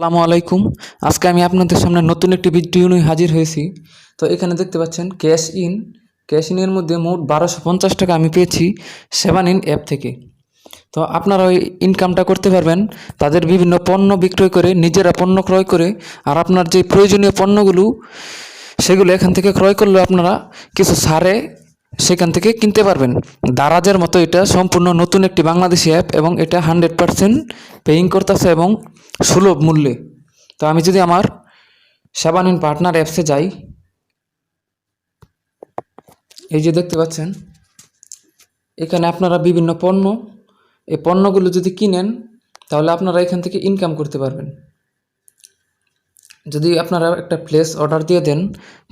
আসসালামু আলাইকুম। আজকে আমি আপনাদের সামনে নতুন একটি ভিডিও নিয়ে হাজির হয়েছি। তো এখানে দেখতে পাচ্ছেন ক্যাশ ইন। ক্যাশ ইনের মধ্যে মোট বারোশো পঞ্চাশ টাকা আমি পেয়েছি সেভেন ইন অ্যাপ থেকে। তো আপনারা ওই ইনকামটা করতে পারবেন। তাদের বিভিন্ন পণ্য বিক্রয় করে, নিজেরা পণ্য ক্রয় করে, আর আপনার যে প্রয়োজনীয় পণ্যগুলো, সেগুলো এখান থেকে ক্রয় করলে আপনারা কিছু ছাড়ে সেখান থেকে কিনতে পারবেন। দারাজের মতো এটা সম্পূর্ণ নতুন একটি বাংলাদেশি অ্যাপ এবং এটা হান্ড্রেড পারসেন্ট পেইং করতেছে এবং সুলভ মূল্যে। তো আমি যদি আমার সেবান ইন পার্টনার অ্যাপসে যাই, এই যে দেখতে পাচ্ছেন, এখানে আপনারা বিভিন্ন পণ্য, এই পণ্যগুলো যদি কিনেন, তাহলে আপনারা এখান থেকে ইনকাম করতে পারবেন। যদি আপনারা একটা প্লেস অর্ডার দিয়ে দেন,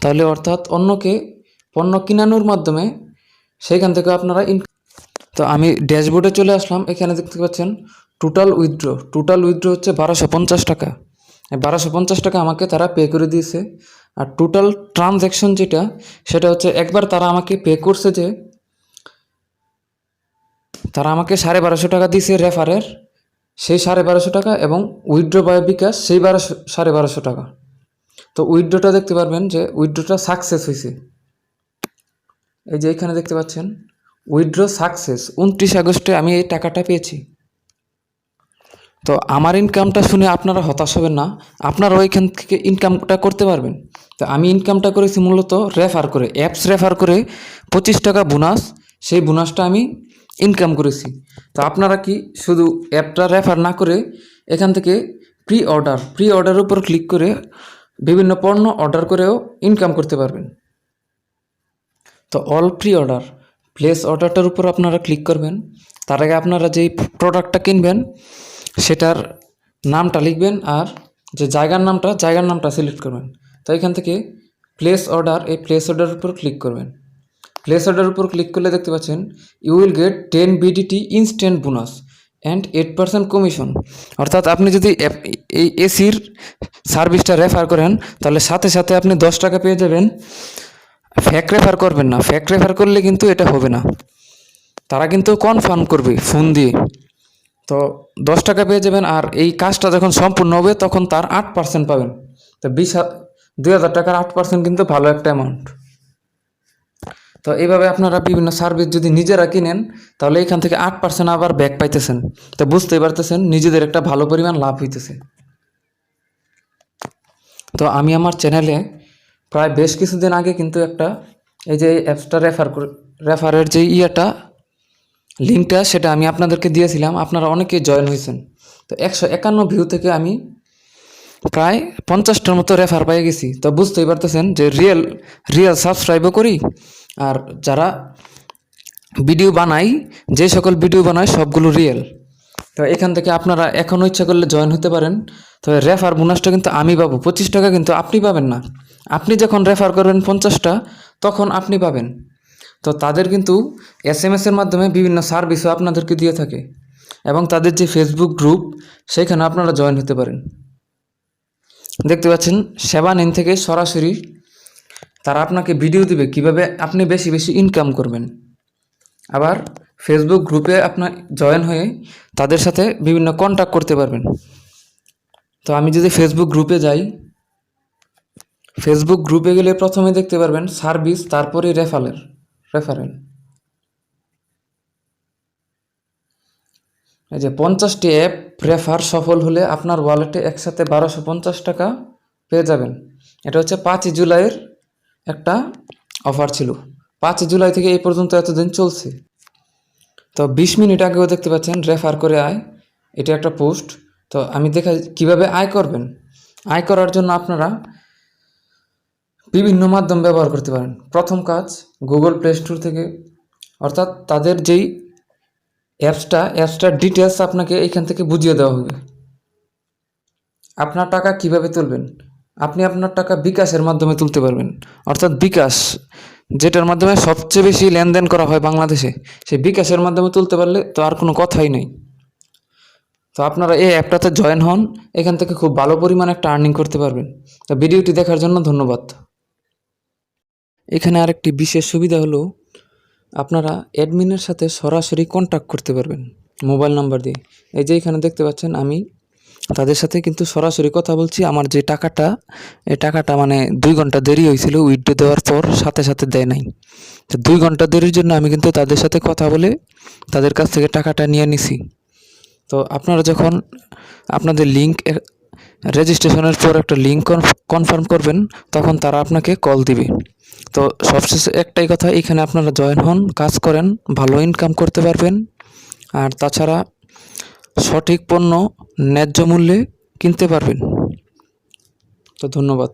তাহলে অর্থাৎ অন্যকে পণ্য কিনানোর মাধ্যমে সেইখান থেকে আপনারা তো আমি ড্যাশবোর্ডে চলে আসলাম, এখানে দেখতে পাচ্ছেন টোটাল উইথড্র টোটাল উইথড্র হচ্ছে বারোশো পঞ্চাশ টাকা। বারোশো পঞ্চাশ টাকা আমাকে তারা পে করে দিয়েছে। আর টোটাল ট্রানজ্যাকশন যেটা, সেটা হচ্ছে একবার তারা আমাকে পে করছে যে, তারা আমাকে সাড়ে বারোশো টাকা দিয়েছে রেফারের সেই সাড়ে বারোশো টাকা এবং উইথড্র বাই বিকাশ, সেই বারোশো সাড়ে বারোশো টাকা। তো উইথড্রটা দেখতে পারবেন যে উইথড্রটা সাকসেস হয়েছে। এই যে এখানে দেখতে পাচ্ছেন উইথড্র সাকসেস উনত্রিশ আগস্টে আমি এই টাকাটা পেয়েছি। তো আমার ইনকামটা শুনে আপনারা হতাশ হবেন না, আপনারা ওইখান থেকে ইনকামটা করতে পারবেন। তো আমি ইনকামটা করেছি মূলত রেফার করে অ্যাপস রেফার করে পঁচিশ টাকা বোনাস সেই বোনাসটা আমি ইনকাম করেছি। তো আপনারা কি শুধু অ্যাপটা রেফার না করে এখান থেকে প্রি অর্ডার প্রি অর্ডারের উপর ক্লিক করে বিভিন্ন পণ্য অর্ডার করেও ইনকাম করতে পারবেন। তো অল প্রি অর্ডার প্লেস অর্ডারটার উপর আপনারা ক্লিক করবেন। তার আগে আপনারা যেই প্রোডাক্টটা কিনবেন, সেটার নামটা লিখবেন আর যে জায়গার নামটা জায়গার নামটা সিলেক্ট করবেন। তো এখান থেকে প্লেস অর্ডার এই প্লেস অর্ডারের উপর ক্লিক করবেন। প্লেস অর্ডারের উপর ক্লিক করলে দেখতে পাচ্ছেন you will get ten BDT instant bonus and eight percent commission অর্থাৎ আপনি যদি এই এসির সার্ভিসটা রেফার করেন, তাহলে সাথে সাথে আপনি দশ টাকা পেয়ে যাবেন। ফ্যাক রেফার করবেন না। ফ্যাক রেফার করলে কিন্তু এটা হবে না। তারা কিন্তু কনফার্ম করবে ফোন দিয়ে। তো দশ টাকা পেয়ে যাবেন আর এই কাজটা যখন সম্পূর্ণ হবে, তখন তার আট পার্সেন্ট পাবেন। তো বিশ দুই হাজার টাকার আট পার্সেন্ট কিন্তু ভালো একটা অ্যামাউন্ট তো এইভাবে আপনারা বিভিন্ন সার্ভিস যদি নিজেরা কিনেন, তাহলে এখান থেকে আট পার্সেন্ট আবার ব্যাক পাইতেছেন। তো বুঝতেই পারতেছেন, নিজেদের একটা ভালো পরিমাণ লাভ হইতেছে। তো আমি আমার চ্যানেলে প্রায় বেশ কিছুদিন আগে কিন্তু একটা এই যে অ্যাপসটা রেফার রেফারের যে ইয়েটা লিঙ্কটা সেটা আমি আপনাদেরকে দিয়েছিলাম, আপনারা অনেকেই জয়েন হয়েছেন। তো একশো একান্ন ভিউ থেকে আমি প্রায় পঞ্চাশটার মতো রেফার পেয়ে গেছি। তো বুঝতেই পারতেছেন যে রিয়েল রিয়েল সাবস্ক্রাইবও করি, আর যারা ভিডিও বানাই, যে সকল ভিডিও বানায় সবগুলো রিয়েল তো এখান থেকে আপনারা এখনও ইচ্ছা করলে জয়েন হতে পারেন। তবে রেফার বোনাসটা কিন্তু আমি পাবো। পঁচিশ টাকা কিন্তু আপনি পাবেন না। আপনি যখন রেফার করবেন পঞ্চাশটা, তখন আপনি পাবেন। তো তাদের কিন্তু এস এম এসের মাধ্যমে বিভিন্ন সার্ভিসও আপনাদেরকে দিয়ে থাকে। এবং তাদের যে ফেসবুক গ্রুপ সেখানে আপনারা জয়েন হতে পারেন। দেখতে পাচ্ছেন সেবা নিন থেকে সরাসরি তারা আপনাকে ভিডিও দিবে কীভাবে আপনি বেশি বেশি ইনকাম করবেন। আবার ফেসবুক গ্রুপে আপনার জয়েন হয়ে তাদের সাথে বিভিন্ন কন্ট্যাক্ট করতে পারবেন। তো আমি যদি ফেসবুক গ্রুপে যাই ফেসবুক গ্রুপে গেলে প্রথমে দেখতে পারবেন সার্ভিস তারপরে রেফারেল রেফারেল এই যে পঞ্চাশটি অ্যাপ রেফার সফল হলে আপনার ওয়ালেটে একসাথে বারোশো পঞ্চাশ টাকা পেয়ে যাবেন। এটা হচ্ছে পাঁচই জুলাইয়ের একটা অফার ছিল। পাঁচই জুলাই থেকে এই পর্যন্ত এতদিন চলছে। তো বিশ মিনিট আগেও দেখতে পাচ্ছেন রেফার করে আয়। এটা একটা পোস্ট তো আমি দেখা কীভাবে আয় করবেন? আয় করার জন্য আপনারা বিভিন্ন মাধ্যম ব্যবহার করতে পারেন। প্রথম কাজ গুগল প্লে স্টোর থেকে, অর্থাৎ তাদের যেই অ্যাপসটা অ্যাপসটার ডিটেলস আপনাকে এইখান থেকে বুঝিয়ে দেওয়া হবে। আপনার টাকা কীভাবে তুলবেন? আপনি আপনার টাকা বিকাশের মাধ্যমে তুলতে পারবেন। অর্থাৎ বিকাশ যেটার মাধ্যমে সবচেয়ে বেশি লেনদেন করা হয় বাংলাদেশে সে বিকাশের মাধ্যমে তুলতে পারলে তো আর কোনো কথাই নেই। তো আপনারা এই অ্যাপটাতে জয়েন হন, এখান থেকে খুব ভালো পরিমাণে একটা আর্নিং করতে পারবেন। তো ভিডিওটি দেখার জন্য ধন্যবাদ। এখানে আরেকটি বিশেষ সুবিধা হলো, আপনারা অ্যাডমিনের সাথে সরাসরি কন্ট্যাক্ট করতে পারবেন মোবাইল নাম্বার দিয়ে। এই যে এখানে দেখতে পাচ্ছেন, আমি তাদের সাথে কিন্তু সরাসরি কথা বলছি। আমার যে টাকাটা এ টাকাটা মানে দুই ঘণ্টা দেরি হয়েছিল উইথড্র দেওয়ার পর সাথে সাথে দেয় নাই। তো দুই ঘণ্টা দেরির জন্য আমি কিন্তু তাদের সাথে কথা বলে তাদের কাছ থেকে টাকাটা নিয়ে নিছি। তো আপনারা যখন আপনাদের লিঙ্ক রেজিস্ট্রেশনের পর একটা লিঙ্ক কনফার্ম করবেন, তখন তারা আপনাকে কল দিবে। তো সবশেষে একটাই কথা, এখানে আপনারা জয়েন হন, কাজ করেন, ভালো ইনকাম করতে পারবেন। আর তাছাড়া সঠিক পণ্য ন্যায্য মূল্যে কিনতে পারবেন। তো ধন্যবাদ।